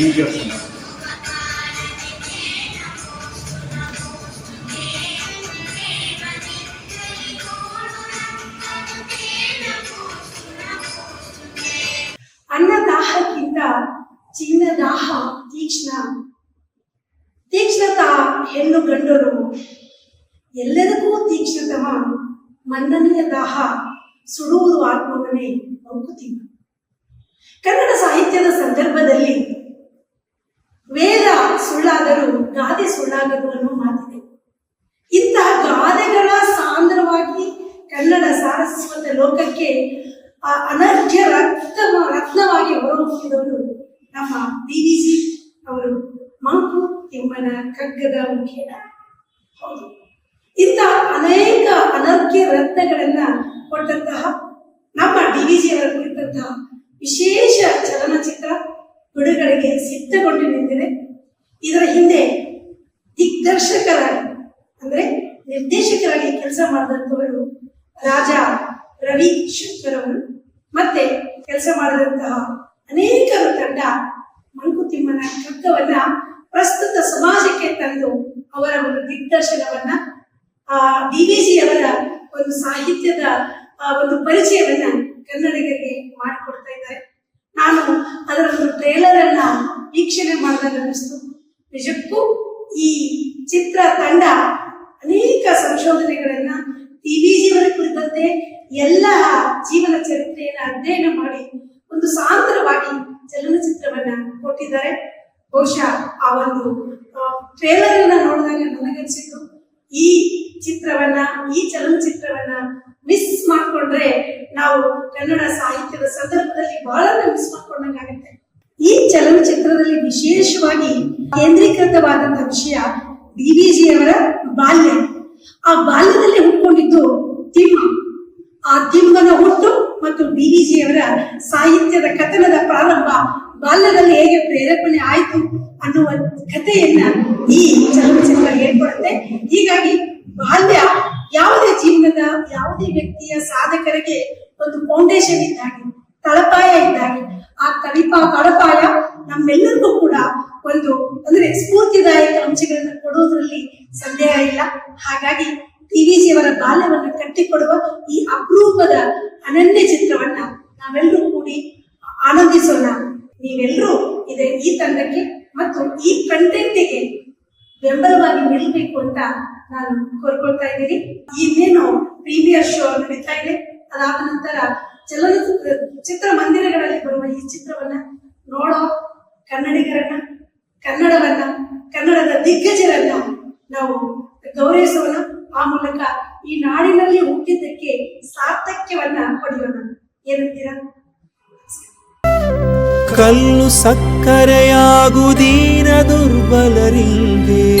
ದಿವ್ಯರ್ಶನ ಅನ್ನ ದಾಹಕ್ಕಿಂತ ಚಿನ್ನ ದಾಹ ತೀಕ್ಷ್ಣ. ತೀಕ್ಷ್ಣತ ಹೆಣ್ಣು ಗಂಡರು. ಎಲ್ಲದಕ್ಕೂ ತೀಕ್ಷ್ಣತಮ ಮನ್ನನೆಯ ದಾಹ ಸುಡುವುದು ಆತ್ಮವನ್ನೇ ಮಂಕುತಿಮ್ಮ ಕನ್ನಡ ಸಾಹಿತ್ಯದ ಸಂದರ್ಭದಲ್ಲಿ ವೇದ ಸುಳ್ಳಾದರೂ, ಗಾದೆ ಸುಳ್ಳಾಗದು ಅನ್ನೋ ಮಾತಿದೆ. ಇಂತಹ ಗಾದೆಗಳ ಸಾಂದ್ರವಾಗಿ ಕನ್ನಡ ಸಾರಸ್ವತ ಲೋಕಕ್ಕೆ ಆ ಅನರ್ಘ್ಯ ರಕ್ತ, ರತ್ನವಾಗಿ ಹೊರಹೊಮ್ಮಿದವರು ನಮ್ಮ ಡಿ ವಿ ಜಿ ಅವರು, ಮಂಕು ತಿಮ್ಮನ ಕಗ್ಗದ ಮುಖೇನ. ಹೌದು. ಇಂಥ ಅನೇಕ ಅನರ್ಘ್ಯ ರತ್ನಗಳನ್ನ ಕೊಟ್ಟಂತಹ ನಮ್ಮ ಡಿ ವಿ ಜಿ ಅವರ ಕುರಿತಂತಹ ವಿಶೇಷ ಚಲನಚಿತ್ರ ಬಿಡುಗಡೆಗೆ ಸಿದ್ಧಗೊಂಡು ನಿಂತಿದೆ. ಇದರ ಹಿಂದೆ ದಿಗ್ದರ್ಶಕರಾಗಿ, ಅಂದ್ರೆ ನಿರ್ದೇಶಕರಾಗಿ ಕೆಲಸ ಮಾಡಿದಂಥವರು ರಾಜ ರವಿ ಶಂಕರ್ ಅವರು, ಮತ್ತೆ ಕೆಲಸ ಮಾಡಿದಂತಹ ಅನೇಕರು ತಂಡ ಮಂಕುತಿಮ್ಮನ ಕಗ್ಗವನ್ನ ಪ್ರಸ್ತುತ ಸಮಾಜಕ್ಕೆ ತಂದು ಅವರ ಒಂದು ದಿಗ್ದರ್ಶನವನ್ನ, ಆ ಡಿ ವಿ ಜಿ ಅವರ ಒಂದು ಸಾಹಿತ್ಯದ ಒಂದು ಪರಿಚಯವನ್ನ ಕನ್ನಡಿಗರಿಗೆ ಮಾಡಿಕೊಡ್ತಾ ಇದ್ದಾರೆ. ನಾನು ಅದರ ಒಂದು ಟ್ರೇಲರ್ ಅನ್ನ ವೀಕ್ಷಣೆ ಮಾಡಿದಾಗ ಅನಿಸ್ತು ನಿಜಕ್ಕೂ ಈ ಚಿತ್ರ ತಂಡ ಅನೇಕ ಸಂಶೋಧನೆಗಳನ್ನ ಟಿ ವಿ ಜೀವನ ಕುರಿತಂತೆ ಎಲ್ಲ ಜೀವನ ಚರಿತ್ರೆಯನ್ನ ಅಧ್ಯಯನ ಮಾಡಿ ಒಂದು ಸಾಂದ್ರವಾಗಿ ಚಲನಚಿತ್ರವನ್ನ ಕೊಟ್ಟಿದ್ದಾರೆ. ಬಹುಶಃ ಆ ಒಂದು ಟ್ರೇಲರ್ ಅನ್ನ ನೋಡಿದಾಗ ನನಗನ್ಸಿದ್ದು ಚಿತ್ರವನ್ನ, ಈ ಚಲನಚಿತ್ರವನ್ನ ಮಿಸ್ ಮಾಡ್ಕೊಂಡ್ರೆ ನಾವು ಕನ್ನಡ ಸಾಹಿತ್ಯದ ಸಂದರ್ಭದಲ್ಲಿ ಬಹಳ ಮಿಸ್ ಮಾಡ್ಕೊಂಡಂಗಾಗತ್ತೆ ಈ ಚಲನಚಿತ್ರದಲ್ಲಿ ವಿಶೇಷವಾಗಿ ಕೇಂದ್ರೀಕೃತವಾದಂತಹ ವಿಷಯ ಡಿ ವಿ ಜಿ ಅವರ ಬಾಲ್ಯ. ಆ ಬಾಲ್ಯದಲ್ಲಿ ಹುಟ್ಕೊಂಡಿದ್ದು ತಿಮ್ಮ. ಆ ತಿಮ್ಮನ ಹುಟ್ಟು ಮತ್ತು ಡಿ ವಿ ಅವರ ಸಾಹಿತ್ಯದ ಕಥನದ ಪ್ರಾರಂಭ ಬಾಲ್ಯದಲ್ಲಿ ಹೇಗೆ ಪ್ರೇರೇಪಣೆ ಆಯಿತು ಅನ್ನುವ ಕಥೆಯನ್ನ ಈ ಚಲನಚಿತ್ರ ಹೇಳ್ಕೊಡುತ್ತೆ. ಹೀಗಾಗಿ ಬಾಲ್ಯ ಯಾವುದೇ ಜೀವನದ ಯಾವುದೇ ವ್ಯಕ್ತಿಯ ಸಾಧಕರಿಗೆ ಒಂದು ಫೌಂಡೇಶನ್ ಇದ್ದಾಗೆ, ತಳಪಾಯ ಇದ್ದಾಗೆ, ಆ ತಳಿಪ, ತಳಪಾಯ ನಮ್ಮೆಲ್ಲರಿಗೂ ಕೂಡ ಒಂದು ಅಂದ್ರೆ ಸ್ಫೂರ್ತಿದಾಯಕ ಅಂಶಗಳನ್ನು ಕೊಡೋದ್ರಲ್ಲಿ ಸಂದೇಹ ಇಲ್ಲ. ಹಾಗಾಗಿ ಟಿ ವಿ ಜಿಯವರ ಬಾಲ್ಯವನ್ನು ಕಟ್ಟಿಕೊಡುವ ಈ ಅಪರೂಪದ ಅನನ್ಯ ಚಿತ್ರವನ್ನ ನಾವೆಲ್ಲರೂ ಕೂಡಿ ಆನಂದಿಸೋಣ. ನೀವೆಲ್ಲರೂ ಇದೆ ಈ ತಂಡಕ್ಕೆ ಮತ್ತು ಈ ಕಂಟೆಂಟಿಗೆ ಬೆಂಬಲವಾಗಿ ನಿಲ್ಲಬೇಕು ಅಂತ ನಾನು ಕೋರ್ಕೊಳ್ತಾ ಇದ್ದೀನಿ. ಇನ್ನೇನು ಪ್ರೀಮಿಯರ್ ಶೋ ನಡೀತಾ ಇದೆ. ಅದಾದ ನಂತರ ಚಲನಚಿತ್ರ, ಚಿತ್ರಮಂದಿರಗಳಲ್ಲಿ ಬರುವ ಈ ಚಿತ್ರವನ್ನ ನೋಡೋ ಕನ್ನಡಿಗರನ್ನ, ಕನ್ನಡವನ್ನ, ಕನ್ನಡದ ದಿಗ್ಗಜರನ್ನ ನಾವು ಗೌರವಿಸೋಣ. ಆ ಮೂಲಕ ಈ ನಾಡಿನಲ್ಲಿ ಹುಟ್ಟಿದ್ದಕ್ಕೆ ಸಾರ್ಥಕ್ಯವನ್ನ ಪಡೆಯೋಣ. ಏನಂತೀರಾ? ಕಲ್ಲು ಸಕ್ಕರೆಯಾಗುದೀನ ದುರ್ಬಲರಿಂಗೆ